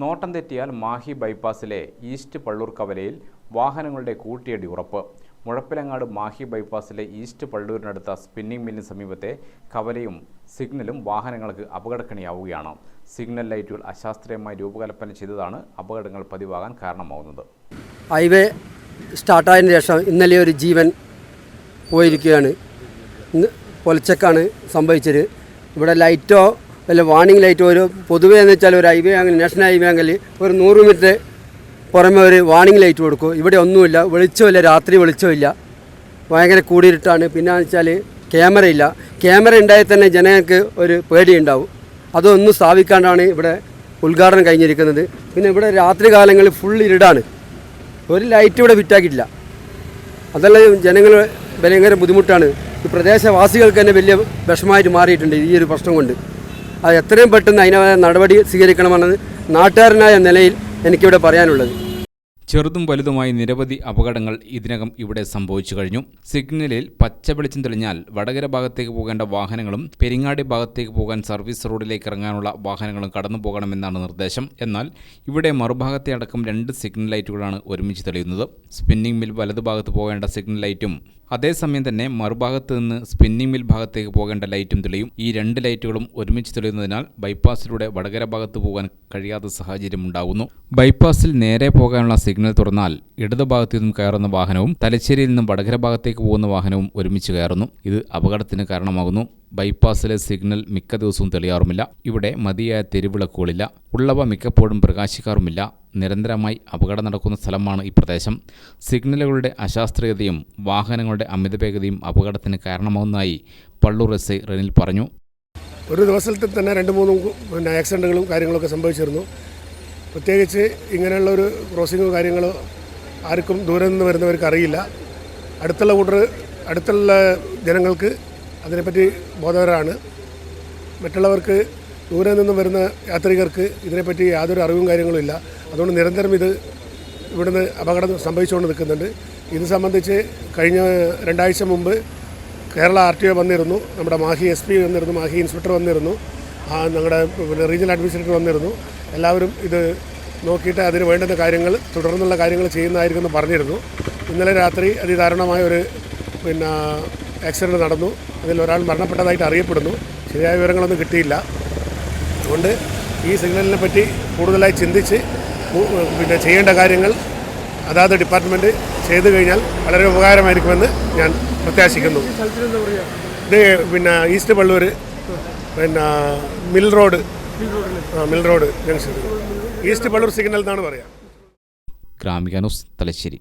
നോട്ടം തെറ്റിയാൽ മാഹി ബൈപ്പാസിലെ ഈസ്റ്റ് പള്ളൂർ കവലയിൽ വാഹനങ്ങളുടെ കൂട്ടിയടി ഉറപ്പ്. മുഴപ്പിലങ്ങാട് മാഹി ബൈപ്പാസിലെ ഈസ്റ്റ് പള്ളൂരിനടുത്ത സ്പിന്നിംഗ് മില്ലിന് സമീപത്തെ കവലയും സിഗ്നലും വാഹനങ്ങൾക്ക് അപകടക്കണിയാവുകയാണ്. സിഗ്നൽ ലൈറ്റുകൾ അശാസ്ത്രീയമായി രൂപകൽപ്പന ചെയ്തതാണ് അപകടങ്ങൾ പതിവാകാൻ കാരണമാവുന്നത്. ഹൈവേ സ്റ്റാർട്ടായതിനു ശേഷം ഇന്നലെ ഒരു ജീവൻ പോയിരിക്കുകയാണ്. പൊലച്ചക്കാണ് സംഭവിച്ചത്. ഇവിടെ ലൈറ്റോ വല്ല വാണിംഗ് ലൈറ്റ് ഒരു പൊതുവേ എന്ന് വെച്ചാൽ ഒരു ഹൈവേ ആങ്കിൽ നാഷണൽ ഹൈവേ ആങ്കിൽ ഒരു നൂറ് മീറ്റർ പുറമെ ഒരു വാണിംഗ് ലൈറ്റ് കൊടുക്കും. ഇവിടെ ഒന്നുമില്ല. വെളിച്ചമില്ല രാത്രി വെളിച്ചമില്ല ഭയങ്കര കൂടിയിട്ടാണ് പിന്നെ വെച്ചാൽ ക്യാമറ ഇല്ല. ക്യാമറ ഉണ്ടായാൽ തന്നെ ജനങ്ങൾക്ക് ഒരു പേടിയുണ്ടാവും. അതൊന്നും സ്ഥാപിക്കാണ്ടാണ് ഇവിടെ ഉദ്ഘാടനം കഴിഞ്ഞിരിക്കുന്നത്. പിന്നെ ഇവിടെ രാത്രി കാലങ്ങളിൽ ഫുൾ ഇരുടാണ്. ഒരു ലൈറ്റ് ഇവിടെ ഫിറ്റാക്കിയിട്ടില്ല അതെല്ലാം ജനങ്ങൾ ഭയങ്കര ബുദ്ധിമുട്ടാണ്. ഈ പ്രദേശവാസികൾക്ക് തന്നെ വലിയ വിഷമമായിട്ട് മാറിയിട്ടുണ്ട് ഈ ഒരു പ്രശ്നം കൊണ്ട്. അത് എത്രയും പെട്ടെന്ന് അതിനെ നടപടി സ്വീകരിക്കണമെന്നത് നാട്ടുകാരനായ നിലയിൽ എനിക്കിവിടെ പറയാനുള്ളത്. ചെറുതും വലുതുമായി നിരവധി അപകടങ്ങൾ ഇതിനകം ഇവിടെ സംഭവിച്ചു കഴിഞ്ഞു. സിഗ്നലിൽ പച്ച വെളിച്ചം തെളിഞ്ഞാൽ വടകര ഭാഗത്തേക്ക് പോകേണ്ട വാഹനങ്ങളും പെരിങ്ങാടി ഭാഗത്തേക്ക് പോകാൻ സർവീസ് റോഡിലേക്ക് ഇറങ്ങാനുള്ള വാഹനങ്ങളും കടന്നു പോകണമെന്നാണ് നിർദ്ദേശം. എന്നാൽ ഇവിടെ മറുഭാഗത്തെ അടക്കം രണ്ട് സിഗ്നൽ ലൈറ്റുകളാണ് ഒരുമിച്ച് തെളിയുന്നത്. സ്പിന്നിംഗ് മിൽ വലതുഭാഗത്ത് പോകേണ്ട സിഗ്നൽ ലൈറ്റും അതേസമയം തന്നെ മറുഭാഗത്ത് നിന്ന് സ്പിന്നിംഗ് മിൽ ഭാഗത്തേക്ക് പോകേണ്ട ലൈറ്റും തെളിയും. ഈ രണ്ട് ലൈറ്റുകളും ഒരുമിച്ച് തെളിയുന്നതിനാൽ ബൈപ്പാസിലൂടെ വടകര ഭാഗത്ത് പോകാൻ കഴിയാത്ത സാഹചര്യം ഉണ്ടാകുന്നു ബൈപ്പാസിൽ നേരെ പോകാനുള്ള സിഗ്നൽ തുറന്നാൽ ഇടതു ഭാഗത്തു നിന്നും കയറുന്ന വാഹനവും തലശ്ശേരിയിൽ നിന്നും വടകര ഭാഗത്തേക്ക് പോകുന്ന വാഹനവും ഒരുമിച്ച് കയറുന്നു. ഇത് അപകടത്തിന് കാരണമാകുന്നു. ബൈപ്പാസിലെ സിഗ്നൽ മിക്ക ദിവസവും തെളിയാറുമില്ല. ഇവിടെ മതിയായ തെരുവിളക്കുകളില്ല. ഉള്ളവ മിക്കപ്പോഴും പ്രകാശിക്കാറുമില്ല. നിരന്തരമായി അപകടം നടക്കുന്ന സ്ഥലമാണ് ഈ പ്രദേശം. സിഗ്നലുകളുടെ അശാസ്ത്രീയതയും വാഹനങ്ങളുടെ അമിതവേഗതയും അപകടത്തിന് കാരണമാവുന്നതായി പള്ളൂർ എസ് ഐ റെനിൽ പറഞ്ഞു. ഒരു ദിവസത്തിൽ തന്നെ രണ്ട് മൂന്നും പിന്നെ ആക്സിഡന്റുകളും കാര്യങ്ങളൊക്കെ സംഭവിച്ചിരുന്നു. പ്രത്യേകിച്ച് ഇങ്ങനെയുള്ള ഒരു ക്രോസിങ്ങോ കാര്യങ്ങളോ ആർക്കും ദൂരെ നിന്ന് വരുന്നവർക്ക് അറിയില്ല. അടുത്തുള്ള കൂട്ടർ അടുത്തുള്ള ജനങ്ങൾക്ക് അതിനെപ്പറ്റി ബോധവരാണ്. മറ്റുള്ളവർക്ക് ദൂരെ നിന്നും വരുന്ന യാത്രികർക്ക് ഇതിനെപ്പറ്റി യാതൊരു അറിവും കാര്യങ്ങളും ഇല്ല. അതുകൊണ്ട് നിരന്തരം ഇത് ഇവിടുന്ന് അപകടം സംഭവിച്ചുകൊണ്ട് നിൽക്കുന്നുണ്ട്. ഇത് സംബന്ധിച്ച് കഴിഞ്ഞ രണ്ടാഴ്ച മുമ്പ് കേരള ആർ ടി ഒ വന്നിരുന്നു. നമ്മുടെ മാഹി എസ് പി വന്നിരുന്നു മാഹി ഇൻസ്പെക്ടർ വന്നിരുന്നു ഞങ്ങളുടെ പിന്നെ റീജിയണൽ അഡ്മിനിസ്ട്രേറ്റർ വന്നിരുന്നു. എല്ലാവരും ഇത് നോക്കിയിട്ട് അതിന് വേണ്ടുന്ന കാര്യങ്ങൾ തുടർന്നുള്ള കാര്യങ്ങൾ ചെയ്യുന്നതായിരിക്കും എന്ന് പറഞ്ഞിരുന്നു. ഇന്നലെ രാത്രി അതിദാരുണമായ ഒരു പിന്നെ ആക്സിഡന്റ് നടന്നു. അതിൽ ഒരാൾ മരണപ്പെട്ടതായിട്ട് അറിയപ്പെടുന്നു. ശരിയായ വിവരങ്ങളൊന്നും കിട്ടിയില്ല. അതുകൊണ്ട് ഈ സിഗ്നലിനെ പറ്റി കൂടുതലായി ചിന്തിച്ച് പിന്നെ ചെയ്യേണ്ട കാര്യങ്ങൾ അതാത് ഡിപ്പാർട്ട്മെന്റ് ചെയ്തു കഴിഞ്ഞാൽ വളരെ ഉപകാരമായിരിക്കുമെന്ന് ഞാൻ പ്രത്യാശിക്കുന്നു. ഇത് പിന്നെ ഈസ്റ്റ് പള്ളൂർ പിന്നെ മിൽ റോഡ് ആ mill road junction east Pallur signal എന്നാണ് പറയുക ഗ്രാമിക ന്യൂസ് തലശ്ശേരി.